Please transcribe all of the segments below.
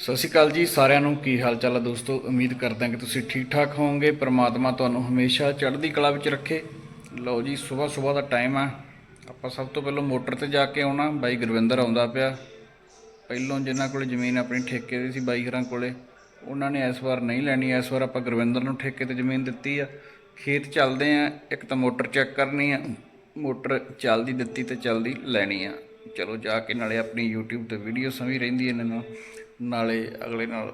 ਸਤਿ ਸ਼੍ਰੀ ਅਕਾਲ ਜੀ, ਸਾਰਿਆਂ ਨੂੰ ਕੀ ਹਾਲ ਚਾਲ ਹੈ ਦੋਸਤੋ? ਉਮੀਦ ਕਰਦਾ ਕਿ ਤੁਸੀਂ ਠੀਕ ਠਾਕ ਹੋਵੋਗੇ। ਪ੍ਰਮਾਤਮਾ ਤੁਹਾਨੂੰ ਹਮੇਸ਼ਾ ਚੜ੍ਹਦੀ ਕਲਾ ਵਿੱਚ ਰੱਖੇ। ਲਓ ਜੀ ਸਵੇਰ ਸਵੇਰ ਦਾ ਟਾਈਮ ਆ। ਆਪਾਂ ਸਭ ਤੋਂ ਪਹਿਲਾਂ ਮੋਟਰ ਤੇ ਜਾ ਕੇ ਆਉਣਾ। ਬਾਈ ਗੁਰਵਿੰਦਰ ਆਉਂਦਾ ਪਿਆ। ਪਹਿਲੋਂ ਜਿਨ੍ਹਾਂ ਕੋਲ ਜ਼ਮੀਨ ਆਪਣੀ ਠੇਕੇ ਦੀ ਸੀ, ਬਾਈ ਘਰਾਂ ਕੋਲੇ। ਉਹਨਾਂ ਨੇ ਇਸ ਵਾਰ ਨਹੀਂ ਲੈਣੀ। ਇਸ ਵਾਰ ਆਪਾਂ ਗੁਰਵਿੰਦਰ ਨੂੰ ਠੇਕੇ ਤੇ ਜ਼ਮੀਨ ਦਿੱਤੀ ਆ। ਖੇਤ ਚੱਲਦੇ ਆ। ਇੱਕ ਤਾਂ ਮੋਟਰ ਚੈੱਕ ਕਰਨੀ ਆ। ਮੋਟਰ ਚੱਲਦੀ ਦਿੱਤੀ ਤੇ ਚੱਲਦੀ ਲੈਣੀ ਆ। ਚਲੋ ਜਾ ਕੇ ਨਾਲੇ ਆਪਣੀ YouTube ਤੇ ਵੀਡੀਓ ਸਮੀ ਰਹਿੰਦੀ ਇਹਨਾਂ ਨਾਲ ਨਾਲੇ ਅਗਲੇ ਨਾਲ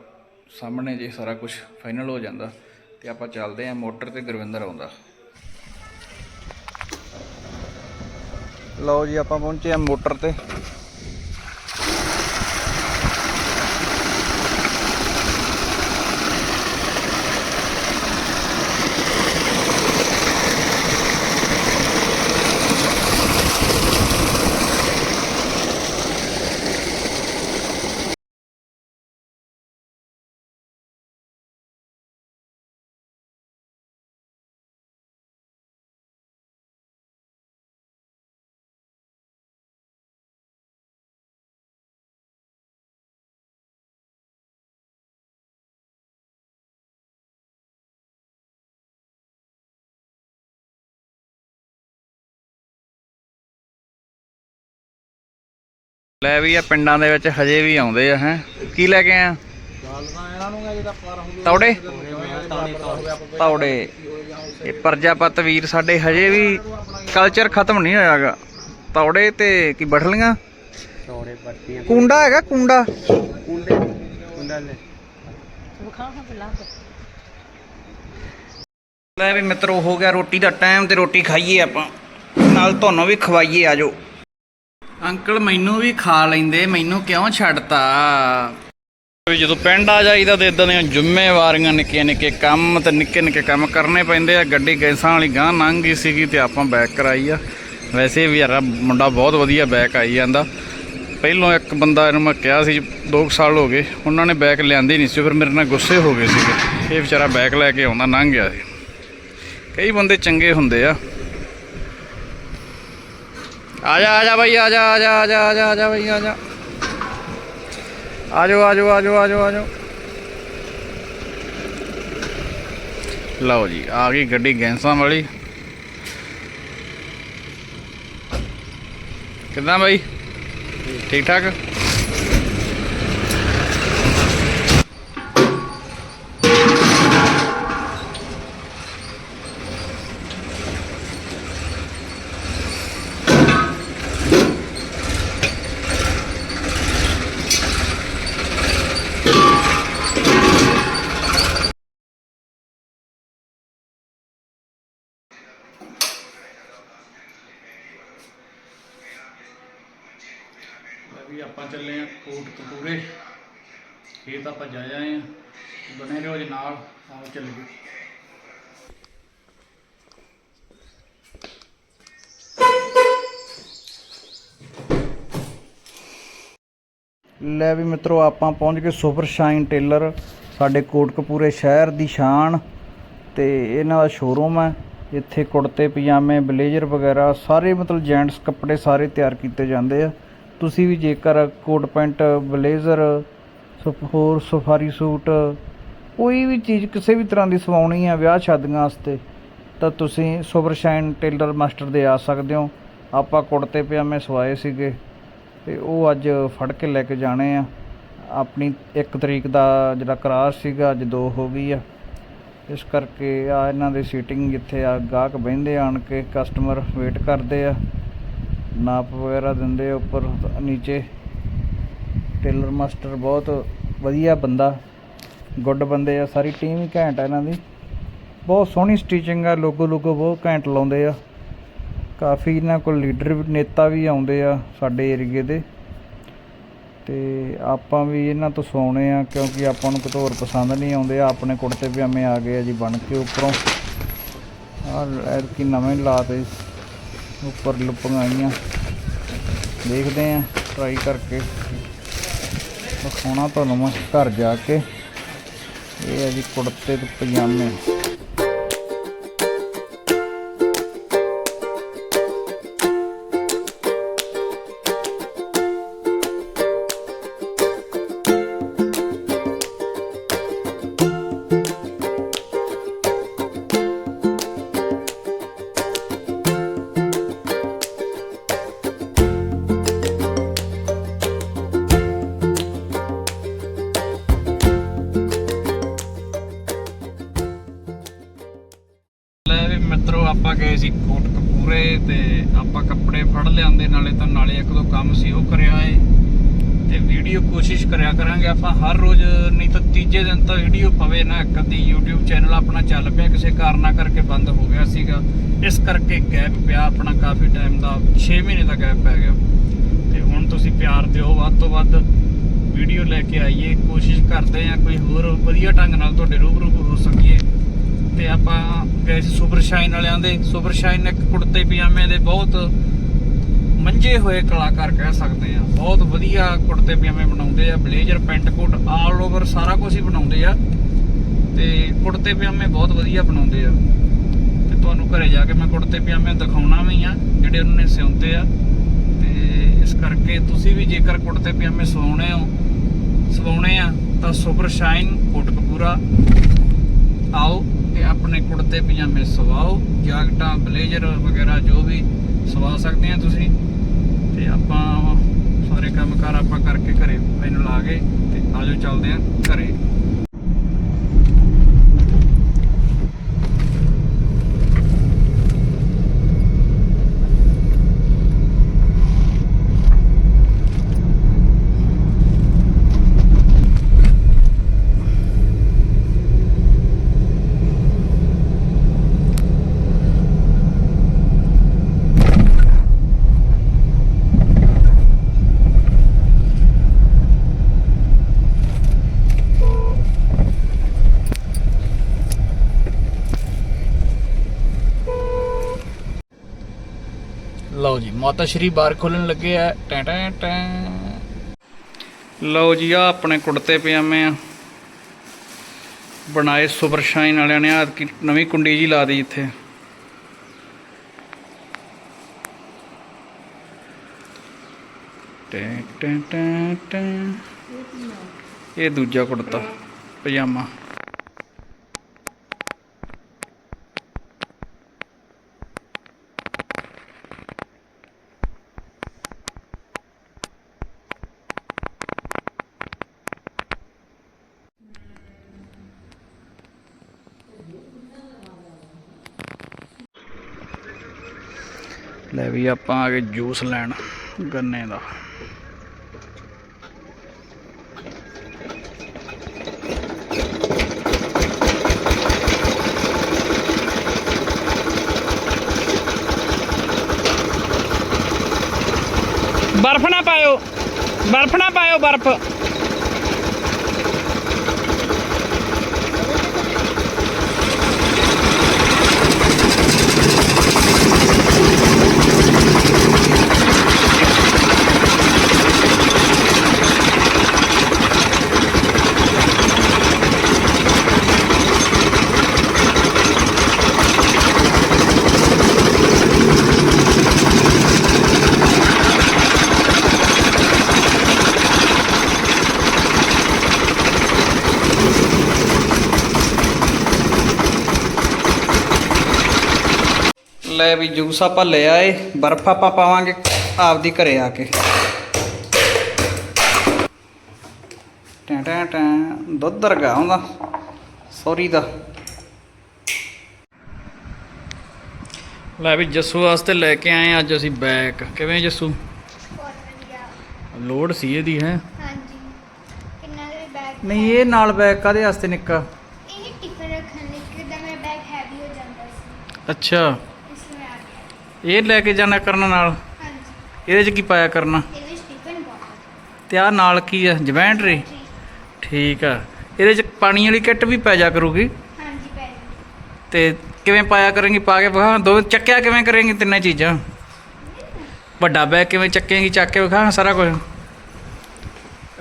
ਸਾਹਮਣੇ ਜੇ ਸਾਰਾ ਕੁਝ ਫਾਈਨਲ ਹੋ ਜਾਂਦਾ ਤੇ ਆਪਾਂ ਚੱਲਦੇ ਆ ਮੋਟਰ ਤੇ ਗੁਰਵਿੰਦਰ ਆਉਂਦਾ। ਲਓ ਜੀ, ਆਪਾਂ ਪਹੁੰਚੇ ਆ ਮੋਟਰ ਤੇ। ਲੈ ਵੀ ਆ ਪਿੰਡਾਂ ਦੇ ਵਿੱਚ ਹਜੇ ਵੀ ਆਉਂਦੇ ਆ ਹੈ। ਕੀ ਲੈ ਕੇ ਆ ਤੌੜੇ? ਤੌੜੇ। ਇਹ ਪ੍ਰਜਾਪਤ ਵੀਰ ਸਾਡੇ ਹਜੇ ਵੀ ਕਲਚਰ ਖਤਮ ਨਹੀਂ ਹੋਇਆਗਾ। ਤੌੜੇ ਤੇ ਕੀ ਬਠਲੀਆਂ? ਚੌੜੇ ਪੱਟੀਆਂ। ਕੁੰਡਾ ਹੈਗਾ ਕੁੰਡਾ? ਕੁੰਡੇ ਕੁੰਡਾ ਲੈ। ਲੈ ਵੀ ਮਿੱਤਰੋ ਹੋ ਗਿਆ ਰੋਟੀ ਦਾ ਟਾਈਮ ਤੇ ਰੋਟੀ ਖਾਈਏ ਆਪਾਂ। ਨਾਲ ਤੁਹਾਨੂੰ ਵੀ ਖਵਾਈਏ ਆਜੋ ਅੰਕਲ ਮੈਨੂੰ ਵੀ ਖਾ ਲੈਂਦੇ, ਮੈਨੂੰ ਕਿਉਂ ਛੱਡਤਾ? ਵੀ ਜਦੋਂ ਪਿੰਡ ਆ ਜਾਈਦਾ ਤੇ ਇਦਾਂ ਦੀਆਂ ਜ਼ਿੰਮੇਵਾਰੀਆਂ ਨਿੱਕੀਆਂ ਨਿੱਕੇ ਕੰਮ ਤੇ ਨਿੱਕੇ ਨਿੱਕੇ ਕੰਮ ਕਰਨੇ ਪੈਂਦੇ ਆ। ਗੱਡੀ ਗੈਸਾਂ ਵਾਲੀ ਗਾਂ ਲੰਘ ਗਈ ਸੀਗੀ ਤੇ ਆਪਾਂ ਬੈਕ ਕਰਾਈ ਆ। ਵੈਸੇ ਵੀ ਯਾਰ, ਮੁੰਡਾ ਬਹੁਤ ਵਧੀਆ ਬੈਕ ਆਈ ਜਾਂਦਾ। ਪਹਿਲੋਂ ਇੱਕ ਬੰਦਾ ਇਹਨੂੰ ਮੈਂ ਕਿਹਾ ਸੀ 2 ਸਾਲ ਹੋ ਗਏ, ਉਹਨਾਂ ਨੇ ਬੈਕ ਲਿਆਂਦੀ ਨਹੀਂ ਸੀ, ਫਿਰ ਮੇਰੇ ਨਾਲ ਗੁੱਸੇ ਹੋ ਗਏ ਸੀਗੇ। ਇਹ ਵਿਚਾਰਾ ਬੈਕ ਲੈ ਕੇ ਆਉਂਦਾ, ਲੰਘ ਗਿਆ ਸੀ। ਕਈ ਬੰਦੇ ਚੰਗੇ ਹੁੰਦੇ ਆ। ਆ ਜਾ ਆ ਜਾ ਭਾਈ ਆ ਜਾ ਆ ਜਾ ਆ ਜਾ ਆ ਜਾ ਆ ਜਾ ਭਾਈ ਆ ਜਾ ਆ ਜਾਓ ਆ ਜਾਓ ਆ ਜਾਓ ਆ ਜਾਓ ਆ ਜਾਓ ਲਓ ਜੀ, ਆ ਗਈ ਗੱਡੀ ਗੈਂਸਾਂ ਵਾਲੀ। ਕਿੱਦਾਂ ਬਾਈ? ਠੀਕ ਠਾਕ? ਵੀ ਆਪਾਂ ਚੱਲੇ ਆ ਕੋਟ ਕਪੂਰੇ। ਖੇਤ ਆਪਾਂ ਜਾ ਆਏ ਆ। ਬਣੇ ਰਹੋ ਜੀ ਨਾਲ, ਆਓ ਚੱਲ ਗਏ ਲੈ ਵੀ ਮਿੱਤਰੋ, ਆਪਾਂ ਪਹੁੰਚ ਗਏ ਸੁਪਰ ਸ਼ਾਈਨ ਟੇਲਰ। ਸਾਡੇ ਕੋਟਕਪੂਰੇ ਸ਼ਹਿਰ ਦੀ ਸ਼ਾਨ ਤੇ ਇਹਨਾਂ ਦਾ ਸ਼ੋਰੂਮ ਹੈ। ਇੱਥੇ ਕੁੜਤੇ, ਪਜਾਮੇ, ਬਲੇਜ਼ਰ ਵਗੈਰਾ ਸਾਰੇ ਮਤਲਬ ਜੈਂਟਸ ਕੱਪੜੇ ਸਾਰੇ ਤਿਆਰ ਕੀਤੇ ਜਾਂਦੇ ਆ। ਤੁਸੀਂ ਵੀ ਜੇਕਰ ਕੋਟ ਪੈਂਟ, ਬਲੇਜ਼ਰ ਸੁਫ- ਹੋਰ ਸਫਾਰੀ ਸੂਟ, ਕੋਈ ਵੀ ਚੀਜ਼ ਕਿਸੇ ਵੀ ਤਰ੍ਹਾਂ ਦੀ ਸਵਾਉਣੀ ਆ ਵਿਆਹ ਸ਼ਾਦੀਆਂ ਵਾਸਤੇ, ਤਾਂ ਤੁਸੀਂ ਸੁਪਰ ਸ਼ਾਈਨ ਟੇਲਰ ਮਾਸਟਰ ਦੇ ਆ ਸਕਦੇ ਹੋ। ਆਪਾਂ ਕੁੜਤੇ ਪਜਾਮੇ ਸਵਾਏ ਸੀਗੇ ਤੇ ਉਹ ਅੱਜ ਫੜ ਕੇ ਲੈ ਕੇ ਜਾਣੇ ਆ। ਆਪਣੀ 1 ਤਰੀਕ ਦਾ ਜਿਹੜਾ ਕਰਾਰ ਸੀਗਾ, ਅੱਜ 2 ਹੋ ਗਈ ਆ। ਇਸ ਕਰਕੇ ਆ ਇਹਨਾਂ ਦੀ ਸੀਟਿੰਗ ਜਿੱਥੇ ਆ, ਗਾਹਕ ਬਹਿੰਦੇ ਆਣ ਕੇ ਕਸਟਮਰ ਵੇਟ ਕਰਦੇ ਆ। ਨਾਪ ਵਗੈਰਾ ਦਿੰਦੇ ਉੱਪਰ, ਨੀਚੇ। ਟੇਲਰ ਮਾਸਟਰ ਬਹੁਤ ਵਧੀਆ ਬੰਦਾ, ਗੁੱਡ ਬੰਦੇ ਆ, ਸਾਰੀ ਟੀਮ ਹੀ ਘੈਂਟ ਆ ਇਹਨਾਂ ਦੀ। ਬਹੁਤ ਸੋਹਣੀ ਸਟਿਚਿੰਗ ਆ, ਲੋਗੋ ਲੋਗੋ ਬਹੁਤ ਘੈਂਟ ਲਾਉਂਦੇ ਆ। ਕਾਫੀ ਇਹਨਾਂ ਕੋਲ ਲੀਡਰ ਵੀ, ਨੇਤਾ ਵੀ ਆਉਂਦੇ ਆ ਸਾਡੇ ਏਰੀਏ ਦੇ। ਤੇ ਆਪਾਂ ਵੀ ਇਹਨਾਂ ਤੋਂ ਸੋਹਣੇ ਆ, ਕਿਉਂਕਿ ਆਪਾਂ ਨੂੰ ਕਿਤੇ ਹੋਰ ਪਸੰਦ ਨਹੀਂ ਆਉਂਦੇ। ਆ ਆਪਣੇ ਕੁੜਤੇ ਪਜਾਮੇ ਆ ਗਏ ਆ ਜੀ, ਬਣ ਕੇ ਉੱਪਰੋਂ। ਆਹ ਕੀ ਨਵੇਂ ਲਾਤੇ। ਉੱਪਰ ਲੁੱਪੀਆਂ ਆਈਆਂ। ਦੇਖਦੇ ਆ ਟਰਾਈ ਕਰਕੇ। ਦਿਖਾਉਣਾ ਤੁਹਾਨੂੰ ਮੈਂ ਘਰ ਜਾ ਕੇ। ਇਹ ਹੈ ਜੀ ਕੁੜਤੇ ਤੇ ਪਜਾਮੇ। ਫੜ ਲਿਆਂਦੇ ਨਾਲੇ ਤਾਂ ਨਾਲੇ ਇੱਕ ਦੋ ਕੰਮ ਸੀ, ਉਹ ਕਰਿਆ ਏ। ਤੇ ਵੀਡੀਓ ਕੋਸ਼ਿਸ਼ ਕਰਿਆ ਕਰਾਂਗੇ ਆਪਾਂ, ਹਰ ਰੋਜ਼ ਨਹੀਂ ਤਾਂ ਤੀਜੇ ਦਿਨ ਤਾਂ ਵੀਡੀਓ ਪਵੇ ਨਾ, ਇੱਕ ਅੱਧੀ YouTube ਚੈਨਲ ਆਪਣਾ ਚੱਲ ਪਿਆ, ਕਿਸੇ ਕਾਰਨਾ ਕਰਕੇ ਬੰਦ ਹੋ ਗਿਆ ਸੀਗਾ। ਇਸ ਕਰਕੇ ਗੈਪ ਪਿਆ, ਆਪਣਾ ਕਾਫੀ ਟਾਈਮ ਦਾ 6 ਮਹੀਨੇ ਦਾ ਗੈਪ ਪੈ ਗਿਆ। ਤੇ ਹੁਣ ਤੁਸੀਂ ਪਿਆਰ ਦਿਓ, ਵੱਧ ਤੋਂ ਵੱਧ ਵੀਡੀਓ ਲੈ ਕੇ ਆਈਏ, ਕੋਸ਼ਿਸ਼ ਕਰਦੇ ਆ ਕੋਈ ਹੋਰ ਵਧੀਆ ਢੰਗ ਨਾਲ ਤੁਹਾਡੇ ਰੂਬਰੂ ਹੋ ਸਕੀਏ। ਤੇ ਆਪਾਂ ਗਏ ਸੀ ਸੁਪਰ ਸ਼ਾਈਨ ਵਾਲਿਆਂ ਦੇ। ਸੁਪਰ ਸ਼ਾਈਨ ਇੱਕ ਕੁੜਤੇ ਪਜਾਮੇ ਦੇ ਬਹੁਤ ਮੰਝੇ ਹੋਏ ਕਲਾਕਾਰ ਕਹਿ ਸਕਦੇ ਆ। ਬਹੁਤ ਵਧੀਆ ਕੁੜਤੇ ਪਜਾਮੇ ਬਣਾਉਂਦੇ ਆ, blazer pant coat all over ਸਾਰਾ ਕੁਝ ਹੀ ਬਣਾਉਂਦੇ ਆ। ਤੇ ਕੁੜਤੇ ਪਜਾਮੇ ਬਹੁਤ ਵਧੀਆ ਬਣਾਉਂਦੇ ਆ। ਤੇ ਤੁਹਾਨੂੰ ਘਰੇ ਜਾ ਕੇ ਮੈਂ ਕੁੜਤੇ ਪਜਾਮੇ ਦਿਖਾਉਣਾ ਵੀ ਆ, ਜਿਹੜੇ ਉਹਨਾਂ ਨੇ ਸਿਉਂਦੇ ਆ। ਤੇ ਇਸ ਕਰਕੇ ਤੁਸੀਂ ਵੀ ਜੇਕਰ ਕੁੜਤੇ ਪਜਾਮੇ ਸਵਾਉਣੇ ਹੋ, ਸਵਾਉਣੇ ਆ, ਤਾਂ ਸੁਪਰ ਸ਼ਾਈਨ ਕੋਟਕਪੂਰਾ ਆਓ ਤੇ ਆਪਣੇ ਕੁੜਤੇ ਪਜਾਮੇ ਸਵਾਓ। ਜਾਕਟਾਂ, ਬਲੇਜ਼ਰ ਵਗੈਰਾ ਜੋ ਵੀ ਸਵਾ ਸਕਦੇ ਆ ਤੁਸੀਂ। ਤੇ ਆਪਾਂ ਸਾਰੇ ਕੰਮਕਾਰ ਆਪਾਂ ਕਰਕੇ ਘਰੇ ਮੈਨੂੰ ਲਾ ਗਏ ਤੇ ਆਜੋ ਚੱਲਦੇ ਆ ਘਰੇ ਲਓ ਜੀ ਮਾਤਾ ਸ਼੍ਰੀ ਬਾਰ ਖੋਲਣ ਲੱਗੇ ਆ। ਟੈਂ ਟੈਂ ਟੈਂ। ਲਓ ਜੀ, ਆ ਆਪਣੇ ਕੁੜਤੇ ਪਜਾਮੇ ਆ। ਬਣਾਏ ਸੁਪਰ ਸ਼ਾਈਨ ਵਾਲਿਆਂ ਨੇ ਆ ਨਵੀਂ ਕੁੰਡੀ ਜੀ ਲਾ ਦੀ ਇੱਥੇ। ਟੈਂ ਟੈਂ ਟੈਂ। ਇਹ ਦੂਜਾ ਕੁੜਤਾ, ਪਜਾਮਾ। ਲੈ ਵੀ ਆਪਾਂ ਆ ਗਏ ਜੂਸ ਲੈਣ, ਗੰਨੇ ਦਾ। ਬਰਫ ਨਾ ਪਾਇਓ, ਬਰਫ ਨਾ ਪਾਇਓ ਬਰਫ ਲੈ ਵੀ ਜੂਸ ਆਪਾਂ ਲੈ ਆਏ ਬਰਫ ਆਪਾਂ ਪਾਵਾਂਗੇ ਆਪਦੀ ਘਰੇ ਆ ਕੇ। ਟੈਂ ਟੈਂ ਟੈਂ ਦੁੱਧ ਵਰਗਾ ਆਉਂਦਾ ਸੌਰੀ ਦਾ। ਲੈ ਵੀ ਜੱਸੂ ਵਾਸਤੇ ਲੈ ਕੇ ਆਏ ਅੱਜ ਅਸੀਂ ਬੈਗ ਕਿਵੇਂ ਜੱਸੂ? ਲੋਡ ਸੀ ਇਹਦੀ ਹੈ? ਹਾਂਜੀ। ਕਿੰਨਾ ਦੇ ਬੈਗ ਨਹੀਂ ਇਹ ਨਾਲ ਬੈਗ ਕਾਦੇ ਵਾਸਤੇ ਨਿੱਕਾ? ਇਹ ਟਿਫਨ ਰੱਖਣ ਲਈ ਕਿਦਾਂ ਮੇਰਾ ਬੈਗ ਹੈਵੀ ਹੋ ਜਾਂਦਾ ਸੀ। ਅੱਛਾ। ਇਹ ਲੈ ਕੇ ਜਾਣਾ ਕਰਨਾ ਨਾਲ? ਹਾਂਜੀ। ਇਹਦੇ ਚ ਕੀ ਪਾਇਆ ਕਰਨਾ? ਇਹਦੇ ਵਿੱਚ ਟਿਫਨ ਤੇ ਆ ਨਾਲ ਕੀ ਆ? ਜਵੈਂਟਰੀ ਠੀਕ ਆ। ਇਹਦੇ ਚ ਪਾਣੀ ਵਾਲੀ ਕਿੱਟ ਵੀ ਪੈ ਜਾ ਕਰੂਗੀ? ਹਾਂਜੀ ਪੈ ਤੇ ਕਿਵੇਂ ਪਾਇਆ ਕਰਾਂਗੀ? ਪਾ ਕੇ ਵਿਖਾ। ਦੋ ਚੱਕਿਆ ਕਿਵੇਂ ਕਰੇਂਗੀ ਤਿੰਨੇ ਚੀਜ਼ਾਂ? ਵੱਡਾ ਬੈਗ ਕਿਵੇਂ ਚੱਕੇਂਗੀ? ਚੱਕ ਕੇ ਵਿਖਾ ਸਾਰਾ ਕੁਝ?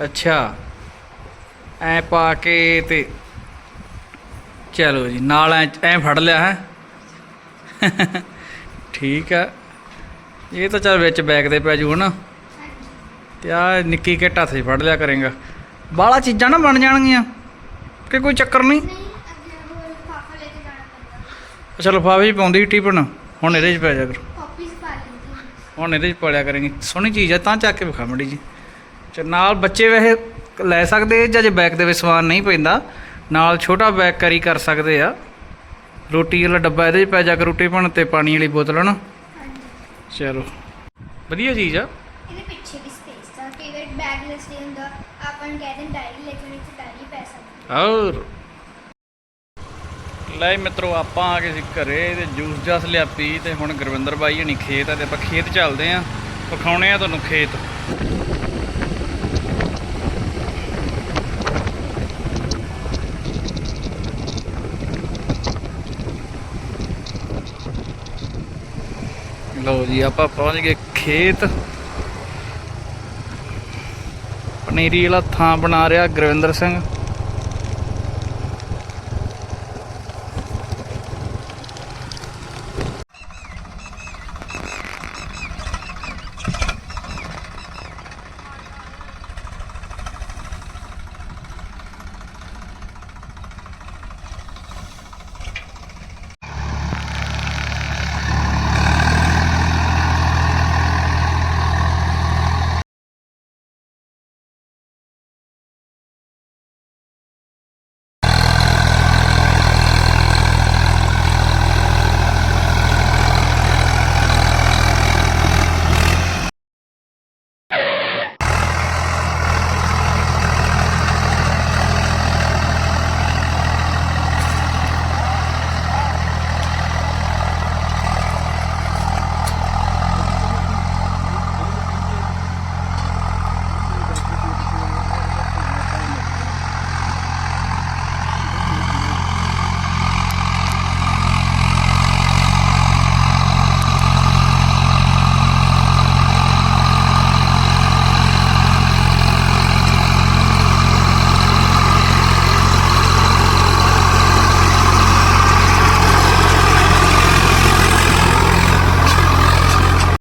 ਅੱਛਾ। ਐ ਪਾ ਕੇ ਤੇ ਚਲੋ ਜੀ ਨਾਲ ਐ ਐ ਫੜ ਲਿਆ ਹੈ। ਠੀਕ ਹੈ ਇਹ ਤਾਂ ਚੱਲ ਵਿੱਚ ਬੈਗ ਦੇ ਪੈ ਜੂ ਹਨਾ। ਹਾਂਜੀ ਤੇ ਆ ਨਿੱਕੀ ਕਿੱਟ ਹੱਥ 'ਚ ਫੜ ਲਿਆ ਕਰੇਗਾ। ਬਾਹਲਾ ਚੀਜ਼ਾਂ ਨਾ ਬਣ ਜਾਣਗੀਆਂ। ਕਿ ਕੋਈ ਚੱਕਰ ਨਹੀਂ। ਅੱਛਾ, ਲਫਾਫੇ 'ਚ ਪਾਉਂਦੀ ਟਿਪਣ ਹੁਣ ਇਹਦੇ 'ਚ ਪੈ ਜਾ ਕਰ। ਹੁਣ ਇਹਦੇ 'ਚ ਪੜਿਆ ਕਰਾਂਗੇ। ਸੋਹਣੀ ਚੀਜ਼ ਆ, ਤਾਂ ਚੱਕ ਕੇ ਵਿਖਾ ਮੜੀ ਜੀ ਤੇ ਨਾਲ ਬੱਚੇ ਵੈਸੇ ਲੈ ਸਕਦੇ ਜਾਂ ਜੇ ਬੈਗ ਦੇ ਵਿੱਚ ਸਮਾਨ ਨਹੀਂ ਪੈਂਦਾ। ਨਾਲ ਛੋਟਾ ਬੈਗ ਕਰੀ ਕਰ ਸਕਦੇ ਆ। ਰੋਟੀ ਵਾਲਾ ਡੱਬਾ ਇਹਦੇ 'ਚ ਪੈ ਜਾ ਕੇ ਰੋਟੀ ਬਣ ਤੇ ਪਾਣੀ ਵਾਲੀ ਬੋਤਲ ਹਨਾ? ਹਾਂਜੀ। ਚਲੋ। ਵਧੀਆ ਚੀਜ਼ ਆ। ਇਹਦੇ ਪਿੱਛੇ ਵੀ ਸਪੇਸ ਆ। ਕਈ ਵਾਰ ਬੈਗ ਲਿਸਟ ਹੁੰਦਾ। ਆਪਾਂ ਨੂੰ ਕਹਿ ਦਿੰਦੇ ਡਾਇਰੀ ਲੈ ਕੇ ਵਿੱਚ ਡਾਇਰੀ ਪੈ ਸਕਦੀ ਔਰ ਲੈ ਮਿੱਤਰੋ ਆਪਾਂ ਆ ਗਏ ਸੀ ਘਰੇ ਤੇ ਜੂਸ ਜਾਸ ਲਿਆ ਪੀ ਤੇ ਹੁਣ ਗੁਰਵਿੰਦਰ ਬਾਈ ਹਣੀ ਖੇਤ ਆ ਤੇ ਆਪਾਂ ਖੇਤ ਚੱਲਦੇ ਆ। ਵਿਖਾਉਣੇ ਆ ਤੁਹਾਨੂੰ ਖੇਤ। ਲਓ ਜੀ ਆਪਾਂ ਪਹੁੰਚ ਗਏ ਖੇਤ। ਪਨੀਰੀ ਵਾਲਾ ਥਾਂ ਬਣਾ ਰਿਹਾ ਗੁਰਵਿੰਦਰ ਸਿੰਘ।